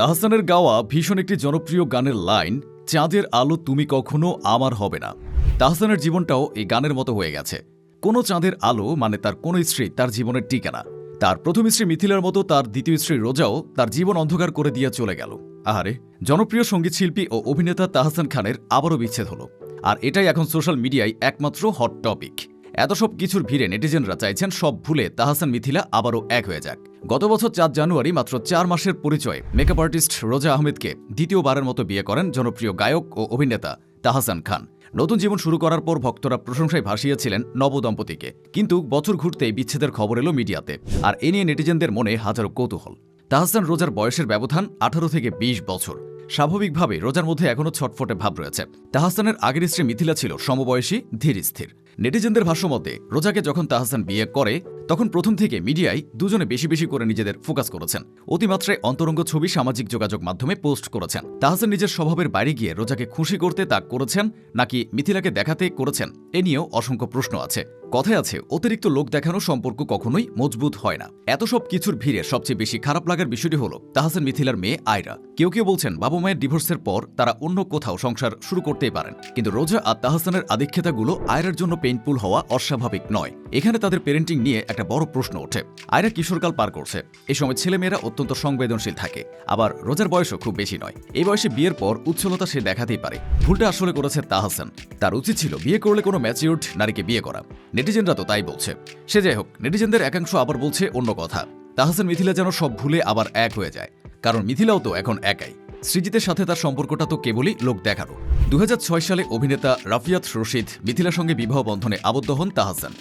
তাহসানের গাওয়া ভীষণ একটি জনপ্রিয় গানের লাইন, চাঁদের আলো তুমি কখনো আমার হবে না। তাহসানের জীবনটাও এই গানের মতো হয়ে গেছে। কোনো চাঁদের আলো মানে তার কোনো স্ত্রী তার জীবনের ঠিকানা। তার প্রথম স্ত্রী মিথিলার মতো তার দ্বিতীয় স্ত্রী রোজাও তার জীবন অন্ধকার করে দিয়ে চলে গেল। আহারে, জনপ্রিয় সংগীত শিল্পী ও অভিনেতা তাহসান খানের আবারও বিচ্ছেদ হলো। আর এটাই এখন সোশ্যাল মিডিয়ায় একমাত্র হট টপিক এত সব কিছুর ভিড়ে নেটিজেনরা চাইছেন সব ভুলে তাহসান মিথিলা আবারও এক হয়ে যাক। গত বছর চার জানুয়ারি মাত্র চার মাসের পরিচয়ে মেকআপ আর্টিস্ট রোজা আহমেদকে দ্বিতীয়বারের মতো বিয়ে করেন জনপ্রিয় গায়ক ও অভিনেতা তাহসান খান। নতুন জীবন শুরু করার পর ভক্তরা প্রশংসায় ভাসিয়েছিলেন নবদম্পতিকে কিন্তু বছর ঘুরতেই বিচ্ছেদের খবর এলো মিডিয়াতে আর এ নিয়ে নেটিজেনদের মনে হাজারো কৌতূহল। তাহসান রোজার বয়সের ব্যবধান আঠারো থেকে ২০ বছর। স্বাভাবিকভাবে রোজার মধ্যে এখনও ছটফটে ভাব রয়েছে। তাহসানের আগের স্ত্রী মিথিলা ছিল সমবয়সী, ধীর স্থির। নেটিজেনদের ভাষ্যমতে রোজাকে যখন তাহসান বিয়ে করে তখন প্রথম থেকে মিডিয়ায় দুজনে বেশি বেশি করে নিজেদের ফোকাস করেছেন। অতিমাত্রায় অন্তরঙ্গ ছবি, সামাজিক যোগাযোগ মাধ্যমে পোস্ট করেছেন। তাহসান নিজের স্বভাবের বাইরে গিয়ে রোজাকে খুশি করতে তা করেছেন নাকি মিথিলাকে দেখাতে করেছেন, এ নিয়েও অসংখ্য প্রশ্ন আছে। কথায় আছে, অতিরিক্ত লোক দেখানো সম্পর্ক কখনোই মজবুত হয় না। এত সব কিছুর ভিড়ে সবচেয়ে বেশি খারাপ লাগার বিষয়টি হলো তাহসান মিথিলার মেয়ে আয়রা। কেউ কেউ বলছেন, বাবা মায়ের ডিভোর্সের পর তারা অন্য কোথাও সংসার শুরু করতেই পারেন। কিন্তু রোজা আর তাহসানের আধিক্ষেতাগুলো আয়রার জন্য পেইনফুল হওয়া অস্বাভাবিক নয়। এখানে তাদের পেরেন্টিং নিয়ে একটা বড় প্রশ্ন ওঠে। আয়রা কিশোরকাল পার করছে। এই সময় ছেলেমেয়েরা অত্যন্ত সংবেদনশীল থাকে। আবার রোজার বয়সও খুব বেশি নয়। এই বয়সে বিয়ের পর উচ্ছলতা সে দেখাতেই পারে। ভুলটা আসলে করেছে তাহসান। তার উচিত ছিল বিয়ে করলে কোনো ম্যাচিউর্ড নারীকে বিয়ে করা। নেটিজেনরা তো তাই বলছে। সে যাই হোক, নেটিজেনদের একাংশ আবার বলছে অন্য কথা। তাহসান মিথিলা যেন সব ভুলে আবার এক হয়ে যায়। কারণ মিথিলাও তো এখন একাই। সৃজিতের সাথে তার সম্পর্কটা তো কেবলই লোক দেখানো। দু হাজার ছয় সালে অভিনেতা রাফিয়াত রশিদ মিথিলার সঙ্গে বিবাহ বন্ধনে আবদ্ধ হন তাহসান।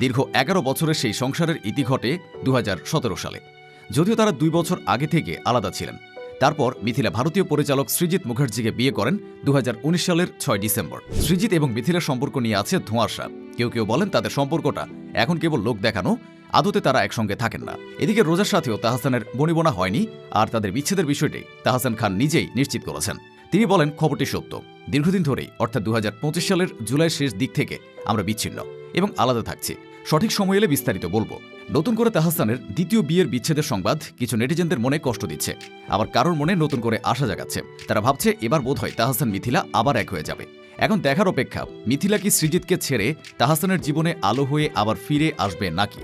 দীর্ঘ এগারো বছরের সেই সংসারের ইতি ঘটে দু হাজার সতেরো সালে। যদিও তারা দুই বছর আগে থেকে আলাদা ছিলেন। তারপর মিথিলা ভারতীয় পরিচালক সৃজিত মুখার্জিকে বিয়ে করেন দু হাজার উনিশ সালের ছয় ডিসেম্বর। সৃজিত এবং মিথিলার সম্পর্ক নিয়ে আছে ধোঁয়াশা। কেউ কেউ বলেন তাদের সম্পর্কটা এখন কেবল লোক দেখানো, আদতে তারা একসঙ্গে থাকেন না। এদিকে রোজার সাথেও তাহাসানের বনিবনা হয়নি আর তাদের বিচ্ছেদের বিষয়টি তাহসান খান নিজেই নিশ্চিত করেছেন। তিনি বলেন, খবরটি সত্য। দীর্ঘদিন ধরেই, অর্থাৎ দু হাজার পঁচিশ সালের জুলাই শেষ দিক থেকে আমরা বিচ্ছিন্ন। এবং আলাদা থাকছি। সঠিক সময় এলে বিস্তারিত বলব। নতুন করে তাহাসানের দ্বিতীয় বিয়ের বিচ্ছেদের সংবাদ কিছু নেটিজেনদের মনে কষ্ট দিচ্ছে। আবার কারোর মনে নতুন করে আশা জাগাচ্ছে। তারা ভাবছে এবার বোধ হয় তাহাসান মিথিলা আবার এক হয়ে যাবে। এখন দেখার অপেক্ষা, মিথিলা কি সৃজিতকে ছেড়ে তাহাসানের জীবনে আলো হয়ে আবার ফিরে আসবে নাকি?